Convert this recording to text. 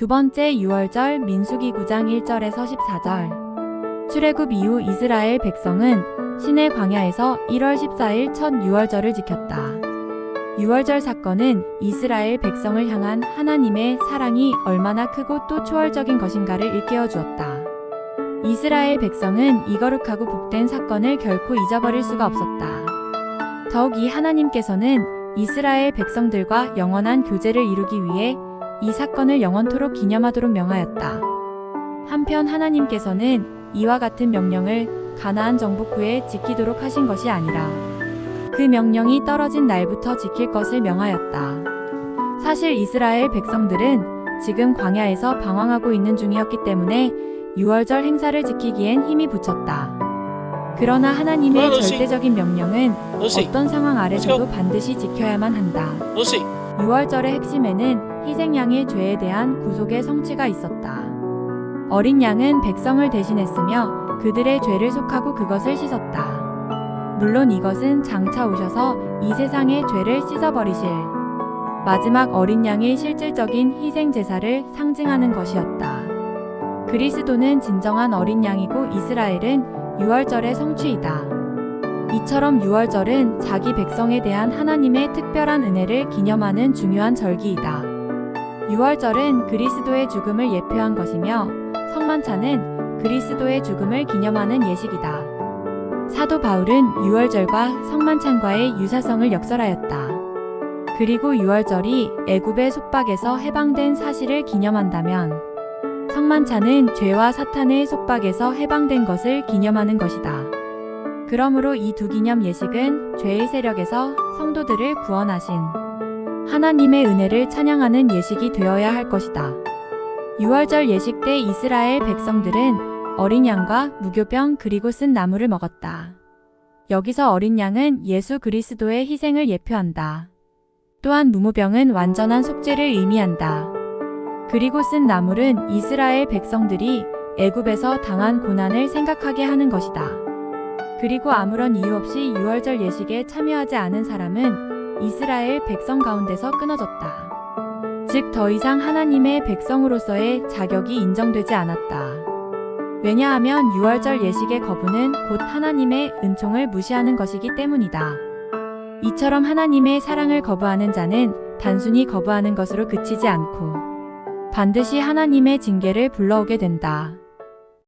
두 번째 유월절 민수기 9장 1절에서 14절. 출애굽 이후 이스라엘 백성은 시내 광야에서 1월 14일 첫 유월절을 지켰다. 유월절 사건은 이스라엘 백성을 향한 하나님의 사랑이 얼마나 크고 또 초월적인 것인가를 일깨워 주었다. 이스라엘 백성은 이 거룩하고 복된 사건을 결코 잊어버릴 수가 없었다. 더욱 이 하나님께서는 이스라엘 백성들과 영원한 교제를 이루기 위해 이 사건을 영원토록 기념하도록 명하였다. 한편 하나님께서는 이와 같은 명령을 가나안 정복 후에 지키도록 하신 것이 아니라 그 명령이 떨어진 날부터 지킬 것을 명하였다. 사실 이스라엘 백성들은 지금 광야에서 방황하고 있는 중이었기 때문에 유월절 행사를 지키기엔 힘이 붙였다. 그러나 하나님의 절대적인 명령은 어떤 상황 아래서도 반드시 지켜야만 한다. 너씨, 유월절의 핵심에는 희생양의 죄에 대한 구속의 성취가 있었다. 어린 양은 백성을 대신했으며 그들의 죄를 속하고 그것을 씻었다. 물론 이것은 장차 오셔서 이 세상의 죄를 씻어버리실 마지막 어린 양의 실질적인 희생 제사를 상징하는 것이었다. 그리스도는 진정한 어린 양이고 이스라엘은 유월절의 성취이다. 이처럼 유월절은 자기 백성에 대한 하나님의 특별한 은혜를 기념하는 중요한 절기이다. 유월절은 그리스도의 죽음을 예표한 것이며 성만찬은 그리스도의 죽음을 기념하는 예식이다. 사도 바울은 유월절과 성만찬과의 유사성을 역설하였다. 그리고 유월절이 애굽의 속박에서 해방된 사실을 기념한다면 성만찬은 죄와 사탄의 속박에서 해방된 것을 기념하는 것이다. 그러므로 이 두 기념 예식은 죄의 세력에서 성도들을 구원하신 하나님의 은혜를 찬양하는 예식이 되어야 할 것이다. 유월절 예식 때 이스라엘 백성들은 어린 양과 무교병 그리고 쓴 나무를 먹었다. 여기서 어린 양은 예수 그리스도의 희생을 예표한다. 또한 무무병은 완전한 속죄를 의미한다. 그리고 쓴 나물은 이스라엘 백성들이 애굽에서 당한 고난을 생각하게 하는 것이다. 그리고 아무런 이유 없이 유월절 예식에 참여하지 않은 사람은 이스라엘 백성 가운데서 끊어졌다. 즉, 더 이상 하나님의 백성으로서의 자격이 인정되지 않았다. 왜냐하면 유월절 예식의 거부는 곧 하나님의 은총을 무시하는 것이기 때문이다. 이처럼 하나님의 사랑을 거부하는 자는 단순히 거부하는 것으로 그치지 않고 반드시 하나님의 징계를 불러오게 된다.